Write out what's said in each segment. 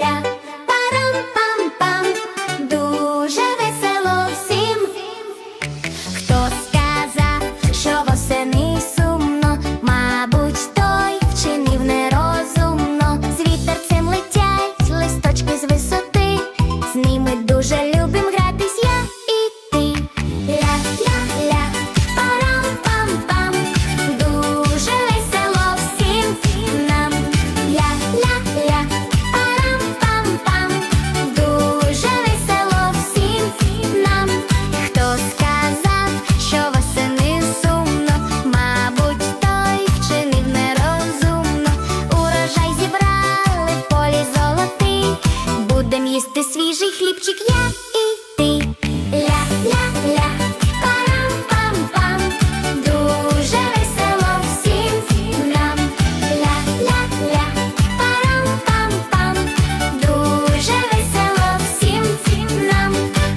ля, парам-пам-пам, свіжий хлібчик, я і ти. Ля-ля-ля, парам-пам-пам, дуже весело всім нам. Ля-ля-ля, парам-пам-пам, дуже весело всім нам.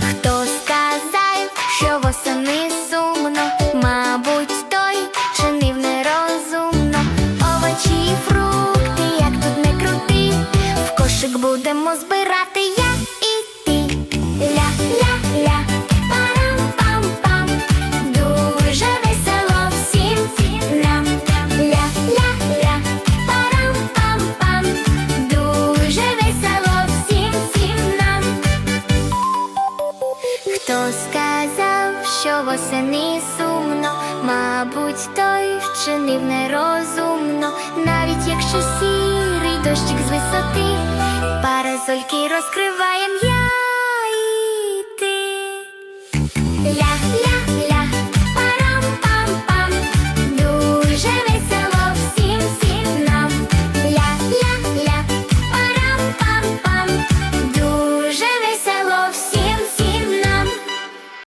Хто сказав, що восени сумно, мабуть, той чинив нерозумно. Овочі і фрукти, як тут не крути, в кошик будемо збирати я Хто сказав, що восени сумно, мабуть, той вчинив нерозумно, навіть якщо сірий дощик з висоти, паразольки розкриває я і ти. Ля-ля